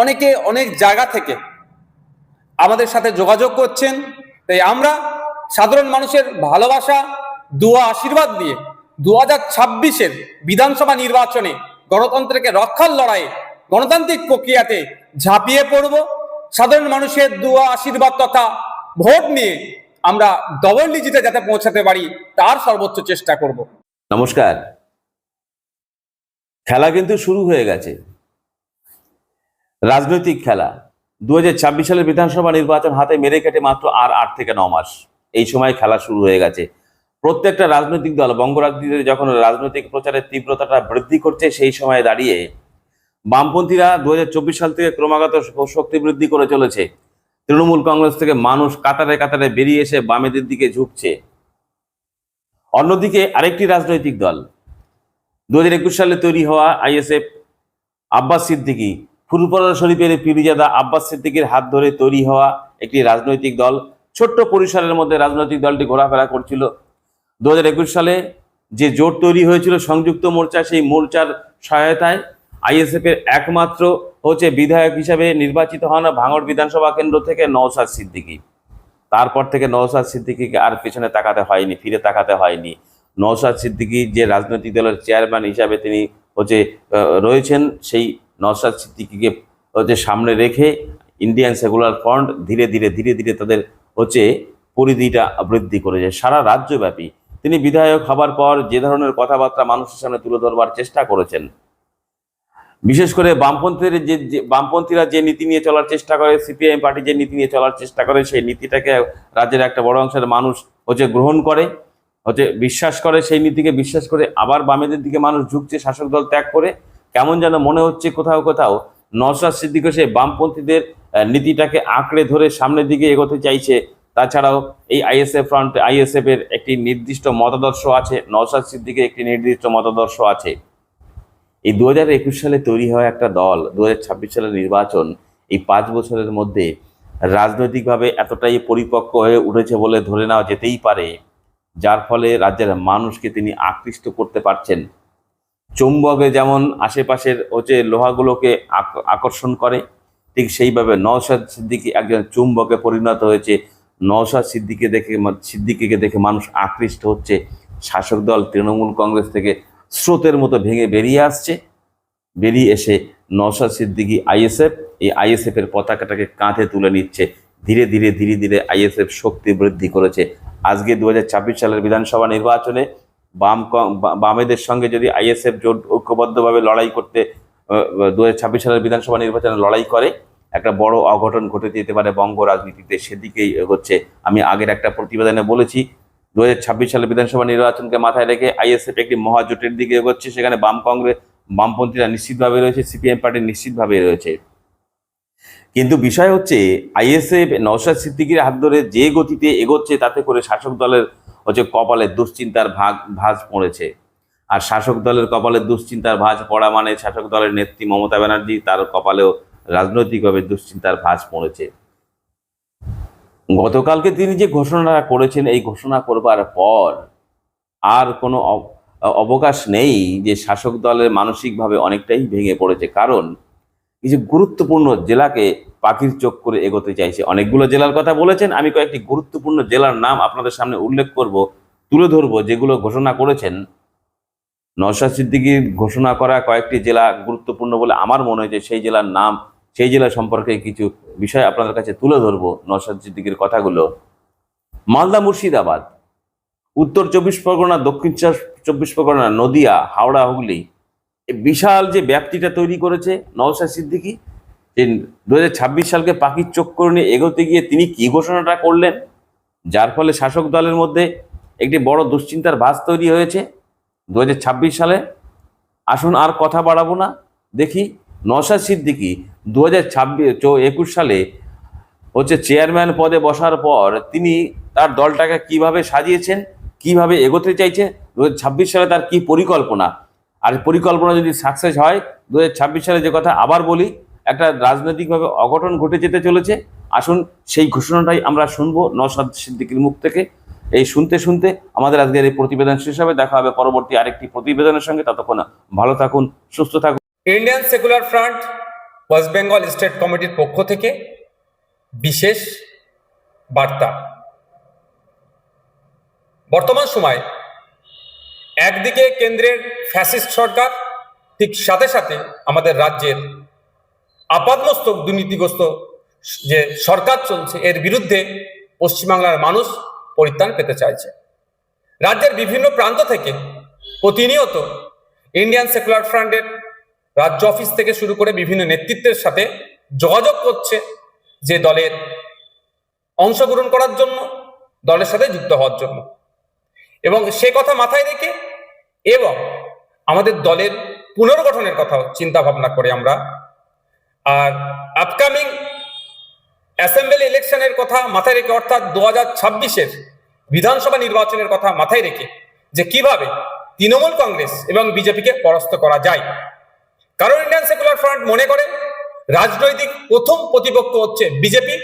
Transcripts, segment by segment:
অনেকে অনেক জায়গা থেকে আমাদের সাথে যোগাযোগ করছেন। তাই আমরা সাধারণ মানুষের ভালোবাসা, দোয়া, আশীর্বাদ দিয়ে দু হাজার ছাব্বিশের বিধানসভা নির্বাচনে গণতন্ত্রকে রক্ষার লড়াইয়ে গণতান্ত্রিক প্রক্রিয়াতে ঝাঁপিয়ে পড়ব। সাধারণ মানুষের দোয়া, আশীর্বাদ তথা ভোট নিয়ে আমরা ডবল ডিজিটে যাতে পৌঁছাতে পারি, তার সর্বোচ্চ চেষ্টা করব। নমস্কার। খেলা কিন্তু শুরু হয়ে গেছে। রাজনৈতিক খেলা। দুই হাজার ছাব্বিশ সালের বিধানসভা নির্বাচন হাতে মেরে কেটে মাত্র আর আট থেকে ন মাস। এই সময় খেলা শুরু হয়ে গেছে। প্রত্যেকটা রাজনৈতিক দল বঙ্গরাজনীতিতে যখন রাজনৈতিক প্রচারের তীব্রতাটা বৃদ্ধি করছে, সেই সময় দাঁড়িয়ে বামপন্থীরা দুহাজার চব্বিশ সাল থেকে ক্রমাগত শক্তি বৃদ্ধি করে চলেছে। তৃণমূল কংগ্রেস থেকে মানুষ কাতারে কাতারে বেরিয়ে এসে বামেদের দিকে ঝুঁকছে। অন্যদিকে আরেকটি রাজনৈতিক দল। দু হাজার একুশ সালে তৈরি হওয়া আইএসএফ আব্বাস সিদ্দিকী ফুরপুরা শরীফের পিরিজাদা আব্বাস সিদ্দিকীর হাত ধরে তৈরি হওয়া একটি রাজনৈতিক দল। ছোট্ট পরিসরের মধ্যে রাজনৈতিক দলটি ঘোরাফেরা করছিল। দু হাজার একুশ সালে যে জোট তৈরি হয়েছিল সংযুক্ত মোর্চা, সেই মোর্চার সহায়তায় আইএসএফ এর একমাত্র হচ্ছে বিধায়ক হিসাবে নির্বাচিত হন ভাঙড় বিধানসভা কেন্দ্র থেকে নওশাদ সিদ্দিকী। তারপর থেকে নওশাদ সিদ্দিকিকে আর পেছনে তাকাতে হয়নি, ফিরে তাকাতে হয়নি। নওসাদ সিদ্দিকী যে রাজনৈতিক দলের চেয়ারম্যান হিসাবে তিনি হচ্ছে রয়েছেন, সেই নওশাদ সিদ্দিকিকে হচ্ছে সামনে রেখে ইন্ডিয়ান সেকুলার ফ্রন্ট ধীরে ধীরে ধীরে ধীরে তাদের হচ্ছে পরিধিটা বৃদ্ধি করেছে। সারা রাজ্যব্যাপী তিনি বিধায়ক হবার পর যে ধরনের কথাবার্তা মানুষের সামনে তুলে ধরবার চেষ্টা করেছেন। বিশেষ করে বামপন্থীর যে, যে- বামপন্থীরা যে নীতি নিয়ে চলার চেষ্টা করে, সিপিআইএম পার্টি যে নীতি নিয়ে চলার চেষ্টা করে, সেই নীতিটাকে রাজ্যের একটা বড় অংশের মানুষ হচ্ছে গ্রহণ করে, হচ্ছে বিশ্বাস করে, সেই নীতিকে বিশ্বাস করে আবার বামেদের দিকে মানুষ ঝুঁকছে, শাসক দল ত্যাগ করে কেমন যেন মনে হচ্ছে কোথাও কোথাও নওশাদ সিদ্দিকও সে বামপন্থীদের নীতিটাকে আঁকড়ে ধরে সামনের দিকে এগোতে চাইছে। তাছাড়াও এই আইএসএফ ফ্রন্ট আইএসএফ এর একটি নির্দিষ্ট মতাদর্শ আছে, নওশাদ সিদ্দিকের একটি নির্দিষ্ট মতাদর্শ আছে। এই দু হাজার একুশ সালে তৈরি হওয়া একটা দল দু হাজার ছাব্বিশ সালের নির্বাচন, এই পাঁচ বছরের মধ্যে রাজনৈতিকভাবে এতটাই পরিপক্ক হয়ে উঠেছে বলে ধরে নেওয়া যেতেই পারে, যার ফলে রাজ্যের মানুষকে তিনি আকৃষ্ট করতে পারছেন। চুম্বকে যেমন আশেপাশের হচ্ছে লোহাগুলোকে আক- আকর্ষণ করে, ঠিক সেইভাবে নওশাদ সিদ্দিকী একজন চুম্বকে পরিণত হয়েছে। নওশাদ সিদ্দিকে দেখে সিদ্দিকীকে দেখে মানুষ আকৃষ্ট হচ্ছে। শাসক দল তৃণমূল কংগ্রেস থেকে স্রোতের মতো ভেঙে বেরিয়ে আসছে। বেরিয়ে এসে নওশাদ সিদ্দিকী আইএসএফ, এই আইএসএফ এর পতাকাটাকে কাঁধে তুলে নিচ্ছে। ধীরে ধীরে ধীরে ধীরে আইএসএফ শক্তি বৃদ্ধি করেছে। আজকে দু হাজার ছাব্বিশ সালের বিধানসভা নির্বাচনে বাম বামেদের সঙ্গে যদি আইএসএফ জোট ঐক্যবদ্ধভাবে লড়াই করতে দু ছাব্বিশ সালের বিধানসভা নির্বাচনে লড়াই করে, একটা বড় অঘটন ঘটে যেতে পারে বঙ্গ রাজনীতিতে, সেদিকেই হচ্ছে আমি আগের একটা প্রতিবেদনে বলেছি দুহাজার ছাব্বিশ সালের বিধানসভা নির্বাচনকে মাথায় রেখে আইএসএফ একটি মহাজোটের দিকে এগোচ্ছে, সেখানে বাম কংগ্রেস, বামপন্থীরা নিশ্চিতভাবে রয়েছে, সিপিএম পার্টি নিশ্চিতভাবে রয়েছে। কিন্তু বিষয় হচ্ছে, আইএসএফ নওশাদ সিদ্দিকির হাত ধরে যে গতিতে এগোচ্ছে, তাতে করে শাসক দলের হচ্ছে কপালে দুশ্চিন্তার ভাগ, ভাঁজ পড়েছে। আর শাসক দলের কপালে দুশ্চিন্তার ভাঁজ পড়া মানে শাসক দলের নেত্রী মমতা ব্যানার্জি, তার কপালেও রাজনৈতিকভাবে দুশ্চিন্তার ভাঁজ পড়েছে। গতকালকে তিনি যে ঘোষণাটা করেছেন, এই ঘোষণা করবার পর আর কোনো অব- অবকাশ নেই যে শাসক দলের মানসিকভাবে অনেকটাই ভেঙে পড়েছে। কারণ কিছু গুরুত্বপূর্ণ জেলাকে পাখির চোখ করে এগোতে চাইছে। অনেকগুলো জেলার কথা বলেছেন, আমি কয়েকটি গুরুত্বপূর্ণ জেলার নাম আপনাদের সামনে উল্লেখ করব, তুলে ধরবো, যেগুলো ঘোষণা করেছেন। নওশাদ সিদ্দিকির ঘোষণা করা কয়েকটি জেলা গুরুত্বপূর্ণ বলে আমার মনে হয়েছে সেই জেলার নাম, সেই জেলা সম্পর্কে কিছু বিষয় আপনাদের কাছে তুলে ধরবো নওশাদ সিদ্দিকির কথাগুলো। মালদা মুর্শিদাবাদ, উত্তর চব্বিশ পরগনা, দক্ষিণ চব্বিশ- পরগনা, নদিয়া, হাওড়া, হুগলি এই বিশাল যে ব্যাপ্তিটা তৈরি করেছে নওশাদ সিদ্দিকী, যে দু সালকে পাখির চোখ করে নিয়ে এগোতে গিয়ে তিনি কি ঘোষণাটা করলেন, যার ফলে শাসক দলের মধ্যে একটি বড় দুশ্চিন্তার ভাস তৈরি হয়েছে। দু হাজার ছাব্বিশ সালে আসুন আর কথা বাড়াবো না। দেখি নওশাদ সিদ্দিকী দু হাজার ছাব্বিশ, একুশ সালে হচ্ছে চেয়ারম্যান পদে বসার পর তিনি তার দলটাকে কীভাবে সাজিয়েছেন, কীভাবে এগোতে চাইছে দু ছাব্বিশ সালে তার কি পরিকল্পনা আর পরিকল্পনা যদি সাকসেস হয় দু সালে যে কথা আবার বলি, একটা রাজনৈতিকভাবে অঘটন ঘটে যেতে চলেছে। আসুন, সেই ঘোষণাটাই আমরা শুনব নসাদ সিদ্দিকির মুখ থেকে। এই শুনতে শুনতে আমাদের আজকের এই প্রতিবেদন শেষ হবে। দেখা হবে পরবর্তী আরেকটি প্রতিবেদনের সঙ্গে। ততক্ষণ ভালো থাকুন, সুস্থ থাকুন। Indian secular front West Bengal state কমিটির পক্ষ থেকে বিশেষ বার্তা। বর্তমান সময় একদিকে কেন্দ্রের ফ্যাসিস্ট সরকার, ঠিক সাথে সাথে আমাদের রাজ্যের আপাতমস্তক দুর্নীতিগ্রস্ত যে সরকার চলছে, এর বিরুদ্ধে পশ্চিমবাংলার মানুষ পরিত্রাণ পেতে চাইছে। রাজ্যের বিভিন্ন প্রান্ত থেকে প্রতিনিয়ত ইন্ডিয়ান সেকুলার ফ্রন্টের রাজ্য অফিস থেকে শুরু করে বিভিন্ন নেতৃত্বের সাথে যোগাযোগ করছে যে দলের অংশগ্রহণ করার জন্য, দলের সাথে যুক্ত হওয়ার জন্য। এবং সে কথা মাথায় রেখে এবং আমাদের দলের পুনর্গঠনের কথা চিন্তা ভাবনা করে আমরা। আর আপকামিং অ্যাসেম্বলি ইলেকশনের কথা মাথায় রেখে, অর্থাৎ দু হাজার ছাব্বিশের বিধানসভা নির্বাচনের কথা মাথায় রেখে যে কীভাবে তৃণমূল কংগ্রেস এবং বিজেপিকে পরাস্ত করা যায়। কারণ ইন্ডিয়ান সেকুলার ফ্রন্ট মনে করে, রাজনৈতিক প্রথম প্রতিপক্ষ হচ্ছে বিজেপি,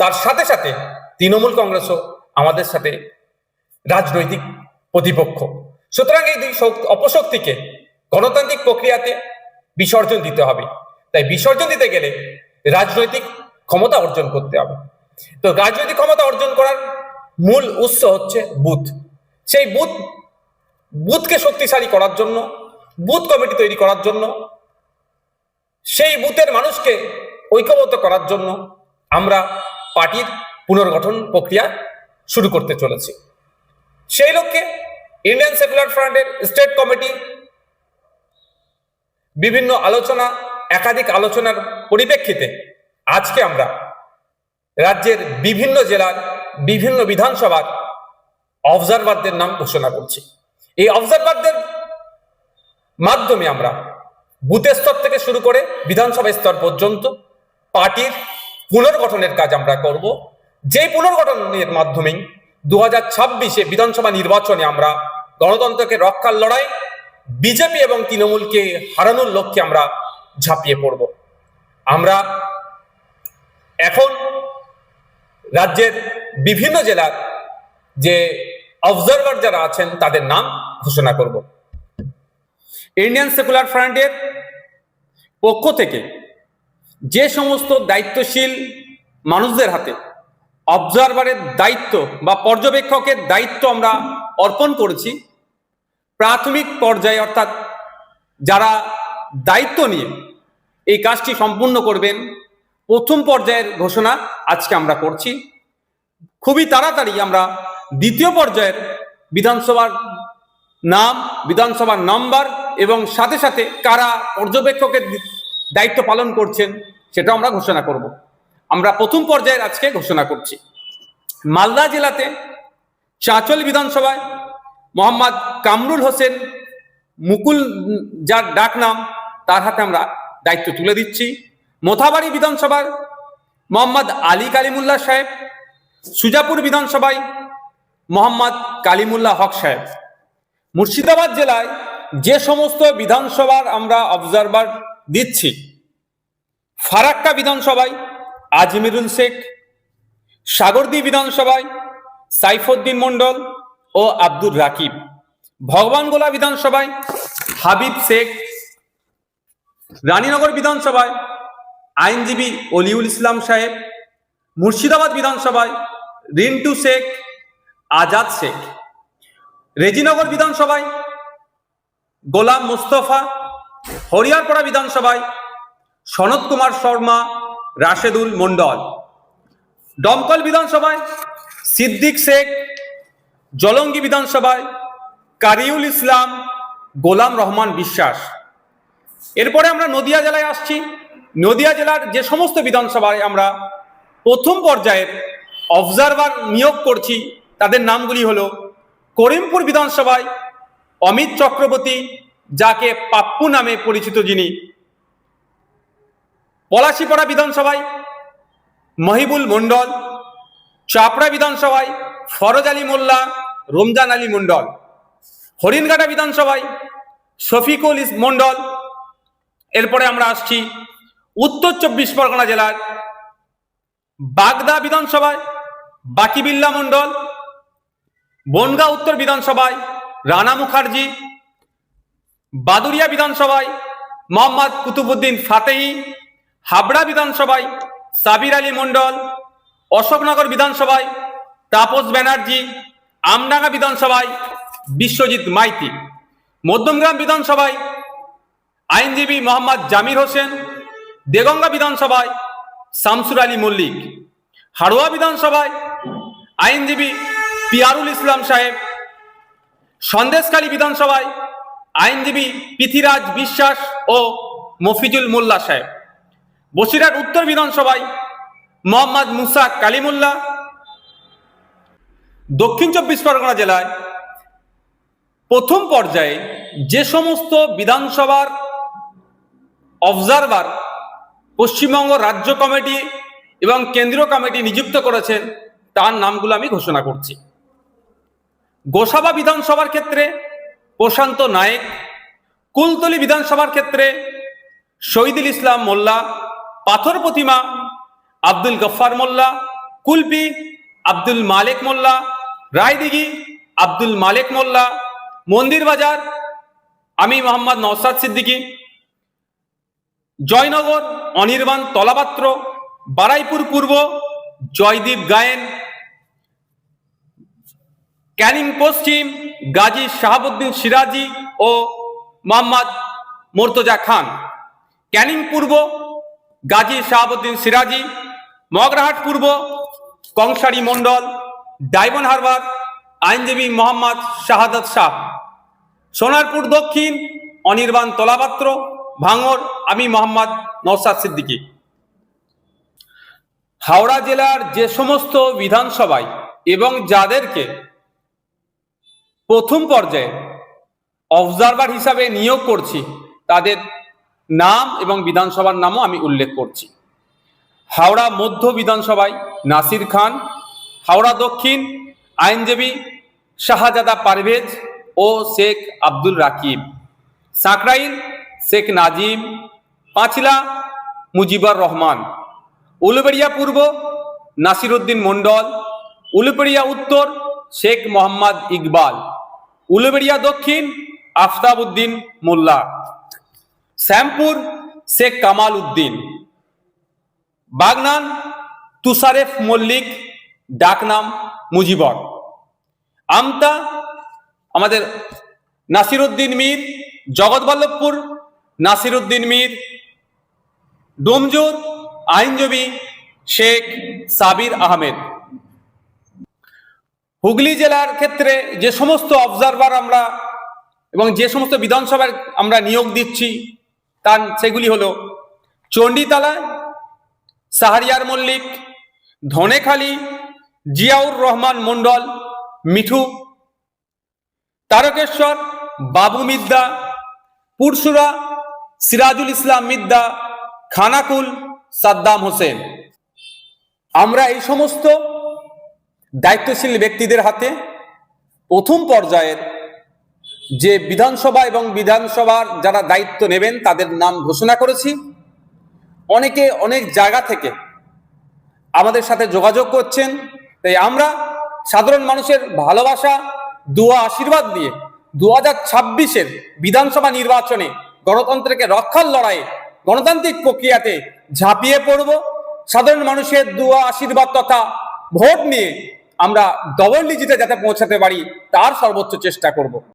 তার সাথে সাথে তৃণমূল কংগ্রেসও আমাদের সাথে রাজনৈতিক প্রতিপক্ষ। সুতরাং এই দুই শক্তি- অপশক্তিকে গণতান্ত্রিক প্রক্রিয়াতে বিসর্জন দিতে হবে। তাই বিসর্জন দিতে গেলে রাজনৈতিক ক্ষমতা অর্জন করতে হবে। তো রাজনৈতিক ক্ষমতা অর্জন করার মূল উৎস হচ্ছে বুথ। সেই বুথ, বুথকে শক্তিশালী করার জন্য, বুথ কমিটি তৈরি করার জন্য, সেই বুথের মানুষকে ঐক্যবদ্ধ করার জন্য আমরা পার্টির পুনর্গঠন প্রক্রিয়া শুরু করতে চলেছি। সেই লক্ষ্যে ইন্ডিয়ান সেকুলার ফ্রন্টের স্টেট কমিটি বিভিন্ন আলোচনা, একাধিক আলোচনার পরিপ্রেক্ষিতে আজকে আমরা রাজ্যের বিভিন্ন জেলার বিভিন্ন বিধানসভার অবজারভারদের নাম ঘোষণা করছি। এই অবজারভারদের মাধ্যমে আমরা বুথ স্তর থেকে শুরু করে বিধানসভা স্তর পর্যন্ত পার্টির পুনর্গঠনের কাজ আমরা করব। যে পুনর্গঠনের মাধ্যমেই দু হাজার ছাব্বিশে বিধানসভা নির্বাচনে আমরা গণতন্ত্রকে রক্ষার লড়াই, বিজেপি এবং তৃণমূলকে হারানোর লক্ষ্যে আমরা ঝাঁপিয়ে পড়ব। আমরা এখন রাজ্যের বিভিন্ন জেলার যে অবজারভার যারা আছেন, তাদের নাম ঘোষণা করব। ইন্ডিয়ান সেকুলার ফ্রন্টের পক্ষ থেকে যে সমস্ত দায়িত্বশীল মানুষদের হাতে অবজারভারের দায়িত্ব বা পর্যবেক্ষকের দায়িত্ব আমরা অর্পণ করেছি। প্রাথমিক পর্যায়ে অর্থাৎ যারা দায়িত্ব নিয়ে এই কাজটি সম্পূর্ণ করবেন, প্রথম পর্যায়ের ঘোষণা আজকে আমরা করছি। খুবই তাড়াতাড়ি আমরা দ্বিতীয় পর্যায়ের বিধানসভার নাম, বিধানসভার নাম্বার এবং সাথে সাথে কারা পর্যবেক্ষকের দায়িত্ব পালন করছেন সেটা আমরা ঘোষণা করব। আমরা প্রথম পর্যায়ের আজকে ঘোষণা করছি। মালদা জেলাতে চাঁচল বিধানসভায় মোহাম্মদ কামরুল হোসেন মুকুল যার ডাক নাম, তার হাতে আমরা দায়িত্ব তুলে দিচ্ছি। মোথাবাড়ি বিধানসভার মোহাম্মদ আলী কালিমুল্লাহ সাহেব, সুজাপুর বিধানসভায় মোহাম্মদ কালিমুল্লাহ হক সাহেব। মুর্শিদাবাদ জেলায় যে সমস্ত বিধানসভার আমরা অবজারভার দিচ্ছি, ফারাক্কা বিধানসভায় আজমিরুল শেখ, সাগরদী বিধানসভায় সাইফুদ্দিন মণ্ডল ও আব্দুর রাকিব। ভগবানগোলা বিধানসভায় হাবিব শেখ, রানীনগর বিধানসভায় আইনজীবী অলিউল ইসলাম সাহেব, মুর্শিদাবাদ বিধানসভায় রিন্টু শেখ, আজাদ শেখ। রেজিনগর বিধানসভায় গোলাম মুস্তফা, হরিয়ারপাড়া বিধানসভায় সনৎ কুমার শর্মা রাশেদুল মন্ডল দমকল বিধানসভায় সিদ্দিক শেখ, জলঙ্গি বিধানসভায় কারিউল ইসলাম, গোলাম রহমান বিশ্বাস। এরপরে আমরা নদিয়া জেলায় আসছি। নদিয়া জেলার যে সমস্ত বিধানসভায় আমরা প্রথম পর্যায়ের অবজারভার নিয়োগ করছি, তাদের নামগুলি হলো করিমপুর বিধানসভায় অমিত চক্রবর্তী, যাকে পাপ্পু নামে পরিচিত যিনি পলাশিপাড়া বিধানসভায়, মহিবুল মণ্ডল, চাপড়া বিধানসভায়, ফরজ আলী মোল্লা, রমজান আলী মণ্ডল। হরিণঘাটা বিধানসভায়, শফিকুল ইস মণ্ডল। এরপরে আমরা আসছি উত্তর চব্বিশ পরগনা জেলার বাগদা বিধানসভায়, বাকিবিল্লা মণ্ডল। বনগাঁ উত্তর বিধানসভায়, রানা মুখার্জি। বাদুরিয়া বিধানসভায়, মোহাম্মদ কুতুবুদ্দিন ফাতেহি। হাবড়া বিধানসভায় সাবির আলী মণ্ডল, অশোকনগর বিধানসভায় তাপস ব্যানার্জি, আমডাঙ্গা বিধানসভায় বিশ্বজিৎ মাইতি। মধ্যমগ্রাম বিধানসভায় আইনজীবী মোহাম্মদ জামির হোসেন, দেগঙ্গা বিধানসভায় শামসুর আলী মল্লিক। হাড়োয়া বিধানসভায় আইনজীবী পিয়ারুল ইসলাম সাহেব। সন্দেশখালী বিধানসভায় আইনজীবী পৃথিরাজ বিশ্বাস ও মফিজুল মোল্লা সাহেব। বসিরহাট উত্তর বিধানসভায় মোহাম্মদ মুসা কালিমুল্লাহ। দক্ষিণ চব্বিশ পরগনা জেলায় প্রথম পর্যায়ে যে সমস্ত বিধানসভার অবজারভার পশ্চিমবঙ্গ রাজ্য কমিটি এবং কেন্দ্রীয় কমিটি নিযুক্ত করেছেন, তার নামগুলো আমি ঘোষণা করছি। গোসাবা বিধানসভার ক্ষেত্রে প্রশান্ত নায়েক, কুলতলি বিধানসভার ক্ষেত্রে শহীদুল ইসলাম মোল্লা পাথর প্রতিমা আব্দুল গফ্ফার মোল্লা, কুলপি আব্দুল মালেক মোল্লা, রায়দিঘি আব্দুল মালেক মোল্লা, মন্দির বাজার আমি মোহাম্মদ নওসাদ সিদ্দিকী, জয়নগর অনির্বাণ তলাপাত্র, বারাইপুর পূর্ব জয়দীপ গায়েন, ক্যানিং পশ্চিম গাজী শাহাবুদ্দিন সিরাজি ও মোহাম্মদ মোর্তজা খান। ক্যানিং পূর্ব গাজী শাহাবুদ্দিন সিরাজি, মগরাহাট পূর্ব, কংসারী মণ্ডল, ডায়মন্ড হারবার, আইনজীবী মোহাম্মদ শাহাদত শাহ। সোনারপুর দক্ষিণ, অনির্বাণ তলাপাত্র, ভাঙর, আমি মোহাম্মদ নওসাদ সিদ্দিকী। হাওড়া জেলার যে সমস্ত বিধানসভায় এবং যাদেরকে প্রথম পর্যায়ে অবজারভার হিসাবে নিয়োগ করছি, তাদের নাম এবং বিধানসভার নামও আমি উল্লেখ করছি। হাওড়া মধ্য বিধানসভায় নাসির খান, হাওড়া দক্ষিণ আইনজীবী শাহজাদা পারভেজ ও শেখ আব্দুল রাকিব, সাঁকরাইল শেখ নাজিম, পাঁচলা মুজিবুর রহমান, উলুবেড়িয়া পূর্ব নাসিরুদ্দিন মণ্ডল, উলুবেড়িয়া উত্তর শেখ মোহাম্মদ ইকবাল, উলুবেড়িয়া দক্ষিণ আফতাব উদ্দিন মোল্লা। শ্যামপুর শেখ কামাল উদ্দিন বাগনান, তুষারেফ মল্লিক, ডাকনাম মুজিবর। আমতা, আমাদের নাসিরুদ্দিন মীর, জগৎবল্লভপুর নাসিরুদ্দিন মীর, ডোমজোর আইনজীবী শেখ সাবির আহমেদ। হুগলি জেলার ক্ষেত্রে যে সমস্ত অবজারভার আমরা এবং যে সমস্ত বিধানসভার আমরা নিয়োগ দিচ্ছি তার সেগুলি হলো চণ্ডীতলা সাহারিয়ার মল্লিক, ধনেখালি, জিয়াউর রহমান মণ্ডল, মিঠু, তারকেশ্বর, বাবু মিদ্দা, পুরসুরা, সিরাজুল ইসলাম মিদ্দা, খানাকুল, সাদ্দাম হোসেন। আমরা এই সমস্ত দায়িত্বশীল ব্যক্তিদের হাতে প্রথম পর্যায়ের যে বিধানসভা এবং বিধানসভার যারা দায়িত্ব নেবেন, তাদের নাম ঘোষণা করেছি। অনেকে অনেক জায়গা থেকে আমাদের সাথে যোগাযোগ করছেন। তাই আমরা সাধারণ মানুষের ভালোবাসা, দোয়া, আশীর্বাদ দিয়ে দু হাজার ছাব্বিশের বিধানসভা নির্বাচনে গণতন্ত্রকে রক্ষার লড়াইয়ে, গণতান্ত্রিক প্রক্রিয়াতে ঝাঁপিয়ে পড়ব। সাধারণ মানুষের দোয়া, আশীর্বাদ তথা ভোট নিয়ে আমরা ডবল ডিজিটে যাতে পৌঁছাতে পারি, তার সর্বোচ্চ চেষ্টা করব।